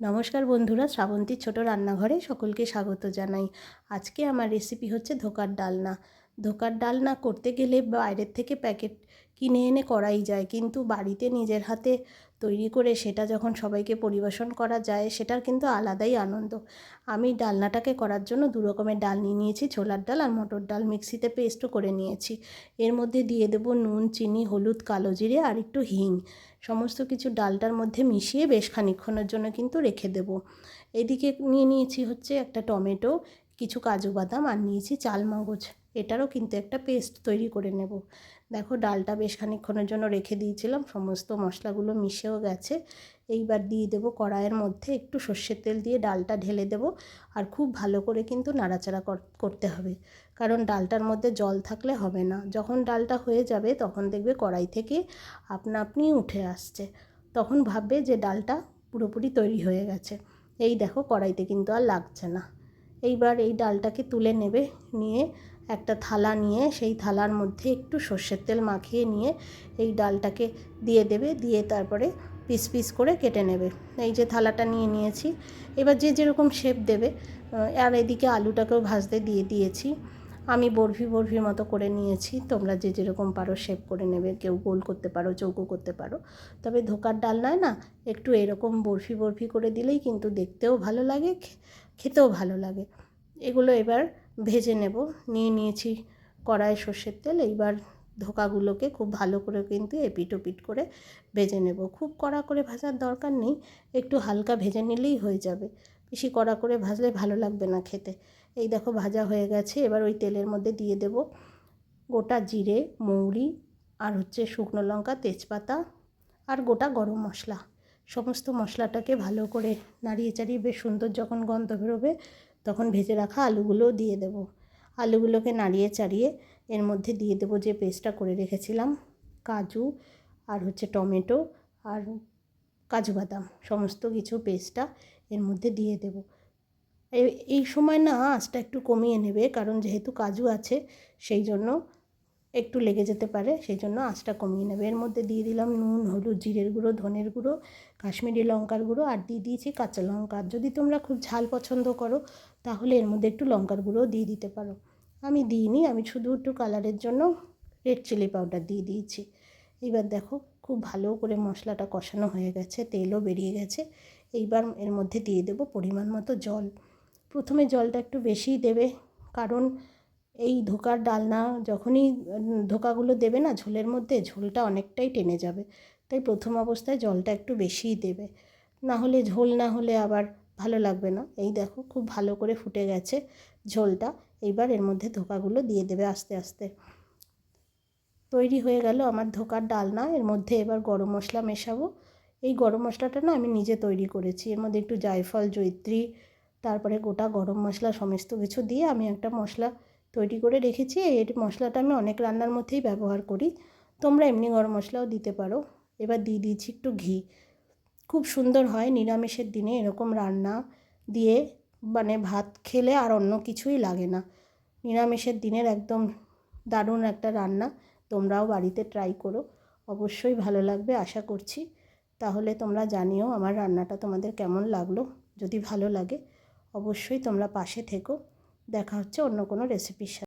নমস্কার বন্ধুরা শ্রাবন্তীর ছোট রান্নাঘরে সকলকে স্বাগত জানাই। আজকে আমার রেসিপি হচ্ছে ধোকার ডালনা। ধোকার ডালনা করতে গেলে বাইরের থেকে প্যাকেট কিনে এনে করাই যায়, কিন্তু বাড়িতে নিজের হাতে তৈরি করে সেটা যখন সবাইকে পরিবেশন করা যায়, সেটার কিন্তু আলাদাই আনন্দ। আমি ডালনাটাকে করার জন্য দু রকমের ডাল নিয়ে নিয়েছি, ছোলার ডাল আর মটর ডাল মিক্সিতে পেস্টও করে নিয়েছি। এর মধ্যে দিয়ে দেবো নুন, চিনি, হলুদ, কালো জিরে আর একটু হিং। সমস্ত কিছু ডালটার মধ্যে মিশিয়ে বেশ খানিক্ষণের জন্য কিন্তু রেখে দেব। এদিকে নিয়ে নিয়েছি হচ্ছে একটা টমেটো। কিছু কাজু বাদাম আর নিয়েছি চাল মগজ। এটারও কিন্তু একটা পেস্ট তৈরি করে নেব। দেখো, ডালটা বেশ খানিক্ষণের জন্য রেখে দিয়েছিলাম, সমস্ত মশলাগুলো মিশেও গেছে। এইবার দিয়ে দেবো কড়াইয়ের মধ্যে একটু সর্ষের তেল দিয়ে ডালটা ঢেলে দেবো, আর খুব ভালো করে কিন্তু নাড়াচাড়া করতে হবে। কারণ ডালটার মধ্যে জল থাকলে হবে না। যখন ডালটা হয়ে যাবে, তখন দেখবে কড়াই থেকে আপনা আপনি উঠে আসছে। তখন ভাববে যে ডালটা পুরোপুরি তৈরি হয়ে গেছে। এই দেখো, কড়াইতে কিন্তু আর লাগছে না। এইবার এই ডালটাকে তুলে নেবে, নিয়ে একটা থালা নিয়ে, সেই থালার মধ্যে একটু সর্ষের তেল মাখিয়ে নিয়ে এই ডালটাকে দিয়ে দেবে, দিয়ে তারপরে পিস পিস করে কেটে নেবে। এই যে থালাটা নিয়ে নিয়েছি। এবার যে যেরকম শেপ দেবে আর এদিকে আলুটাকেও ভাজতে দিয়ে দিয়েছি। আমি বরফি বরফির মতো করে নিয়েছি। তোমরা যে যেরকম পারো শেপ করে নেবে। কেউ গোল করতে পারো, চৌকো করতে পারো। তবে ধোকার ডাল নয় না, একটু এরকম বরফি বরফি করে দিলেই কিন্তু দেখতেও ভালো লাগে খেতেও ভালো লাগে। এগুলো এবার ভেজে নেব। নিয়ে নিয়েছি কড়াই সর্ষের তেল। এইবার ধোকাগুলোকে খুব ভালো করে কিন্তু এপিট ওপিট করে ভেজে নেব। খুব কড়া করে ভাজার দরকার নেই। একটু হালকা ভেজে নিলেই হয়ে যাবে। বেশি কড়া করে ভাজলে ভালো লাগবে না খেতে। এই দেখো ভাজা হয়ে গেছে। এবার ওই তেলের মধ্যে দিয়ে দেব গোটা জিরে, মৌরি আর হচ্ছে শুকনো লঙ্কা, তেজপাতা আর গোটা গরম মশলা। সমস্ত মশলাটাকে ভালো করে নাড়িয়ে চাড়িয়ে বেশ সুন্দর যখন গন্ধ বেরোবে, তখন ভেজে রাখা আলুগুলোও দিয়ে দেবো। আলুগুলোকে নাড়িয়ে চাড়িয়ে এর মধ্যে দিয়ে দেবো যে পেস্টটা করে রেখেছিলাম, কাজু আর হচ্ছে টমেটো আর কাজু বাদাম, সমস্ত কিছু পেস্টটা এর মধ্যে দিয়ে দেবো। এই সময় না আঁচটা একটু কমিয়ে নেবে, কারণ যেহেতু কাজু আছে, সেই জন্য একটু লেগে যেতে পারে, সেই জন্য আঁচটা কমিয়ে নেবে। এর মধ্যে দিয়ে দিলাম নুন, হলুদ, জিরের গুঁড়ো, ধনের গুঁড়ো, কাশ্মীরি লঙ্কার গুঁড়ো, আর দিয়ে দিয়েছি কাঁচা লঙ্কা। যদি তোমরা খুব ঝাল পছন্দ করো, তাহলে এর মধ্যে একটু লঙ্কার গুঁড়োও দিয়ে দিতে পারো। আমি দিইনি, আমি শুধু একটু কালারের জন্য রেড চিলি পাউডার দিয়ে দিয়েছি। এইবার দেখো, খুব ভালো করে মশলাটা কষানো হয়ে গেছে, তেলও বেরিয়ে গেছে। এইবার এর মধ্যে দিয়ে দেবো পরিমাণ মতো জল। প্রথমে জলটা একটু বেশিই দেবে, কারণ এই ধোকার ডালনা যখনই ধোকাগুলো দেবে না ঝোলের মধ্যে, ঝোলটা অনেকটাই টেনে যাবে। তাই প্রথম অবস্থায় জলটা একটু বেশিই দেবে। না হলে ঝোল, না হলে আবার ভালো লাগবে না। এই দেখো খুব ভালো করে ফুটে গেছে ঝোলটা। এইবার এর মধ্যে ধোকাগুলো দিয়ে দেবে আস্তে আস্তে। তৈরি হয়ে গেল আমার ধোকার ডালনা। এর মধ্যে এবার গরম মশলা মেশাবো। এই গরম মশলাটা না আমি নিজে তৈরি করেছি। এর মধ্যে একটু জায়ফল জৈত্রী তারপরে গোটা গরম মশলা, সমস্ত কিছু দিয়ে আমি একটা মশলা তৈরি করে রেখেছি। এর মশলাটা আমি অনেক রান্নার মধ্যেই ব্যবহার করি। তোমরা এমনি গরম মশলাও দিতে পারো। এবার দিয়ে দিয়েছি একটু ঘি। খুব সুন্দর হয় নিরামিষের দিনে এরকম রান্না দিয়ে মানে ভাত খেলে আর অন্য কিছুই লাগে না। নিরামিষের দিনের একদম দারুণ একটা রান্না। তোমরাও বাড়িতে ট্রাই করো। অবশ্যই ভালো লাগবে আশা করছি। তাহলে তোমরা জানিও আমার রান্নাটা তোমাদের কেমন লাগল। যদি ভালো লাগে, অবশ্যই তোমরা পাশে থেকো। দেখা হচ্ছে অন্য কোনো রেসিপির সাথে।